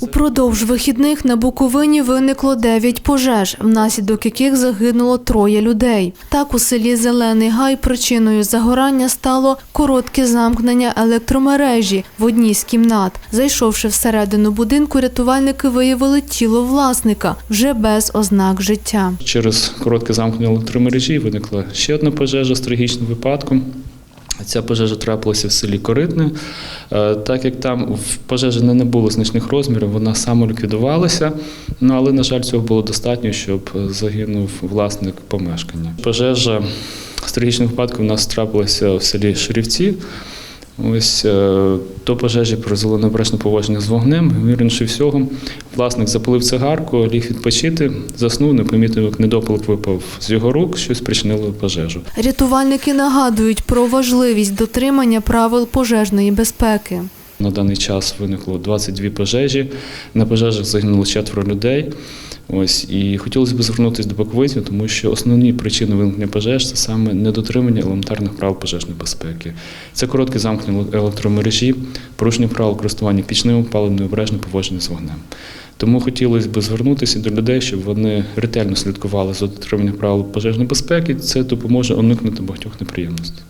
Упродовж вихідних на Буковині виникло 9 пожеж, внаслідок яких загинуло троє людей. Так у селі Зелений Гай причиною загорання стало коротке замкнення електромережі в одній з кімнат. Зайшовши всередину будинку, рятувальники виявили тіло власника вже без ознак життя. Через коротке замкнення електромережі виникла ще одна пожежа з трагічним випадком. Ця пожежа трапилася в селі Коритне. Е, Так як там в пожежі не не було значних розмірів, вона самоліквідувалася, ну, але, на жаль, цього було достатньо, щоб е, загинув власник помешкання. Пожежа з трагічним випадком у нас трапилася в селі Ширівці. Ось е, до пожежі призвело необережне поводження з вогнем. Вірніше всього, власник запалив цигарку, ліг відпочити, заснув, не помітив, як недопалок випав з його рук, що спричинило пожежу. Рятувальники нагадують про важливість дотримання правил пожежної безпеки. На даний час виникло 22 пожежі. На пожежах загинуло четверо людей. Ось і хотілося б звернутися до баковитів, тому що основні причини виникнення пожеж це саме недотримання елементарних правил пожежної безпеки. Це коротке замкнення електромережі, порушення правил користування пічним опаленням, необережне поводження з вогнем. Тому хотілося б звернутися до людей, щоб вони ретельно слідкували за дотриманням правил пожежної безпеки. Це допоможе уникнути багатьох неприємностей.